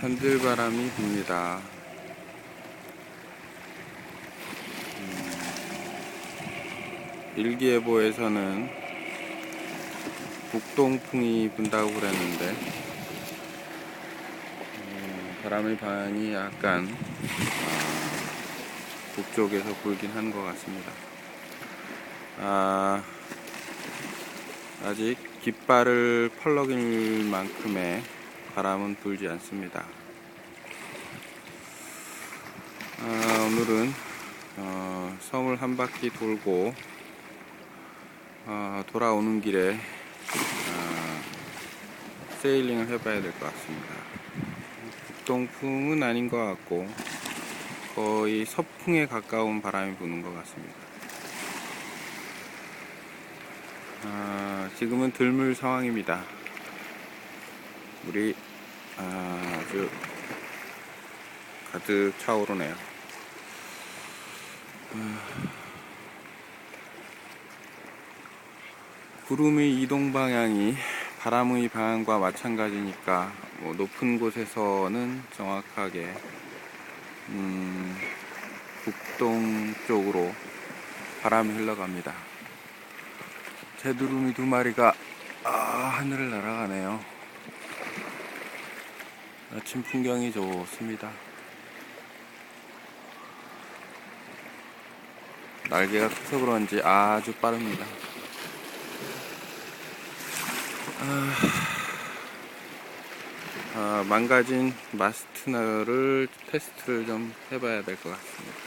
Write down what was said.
산들바람이 붑니다. 음, 일기예보에서는 북동풍이 분다고 그랬는데 음, 바람의 방향이 약간 아, 북쪽에서 불긴 한 것 같습니다. 아, 아직 깃발을 펄럭일 만큼의 바람은 불지 않습니다. 아, 오늘은 어, 섬을 한 바퀴 돌고 어, 돌아오는 길에 아, 세일링을 해봐야 될 것 같습니다. 북동풍은 아닌 것 같고 거의 서풍에 가까운 바람이 부는 것 같습니다. 아, 지금은 들물 상황입니다. 물이 아주 가득 차오르네요. 아, 구름의 이동 방향이 바람의 방향과 마찬가지니까 뭐 높은 곳에서는 정확하게 음, 북동 쪽으로 바람이 흘러갑니다. 새두루미 두 마리가 아, 하늘을 날아가네요. 아침 풍경이 좋습니다. 날개가 커서 그런지 아주 빠릅니다. 아, 아, 망가진 마스트너를 테스트를 좀 해봐야 될 것 같습니다.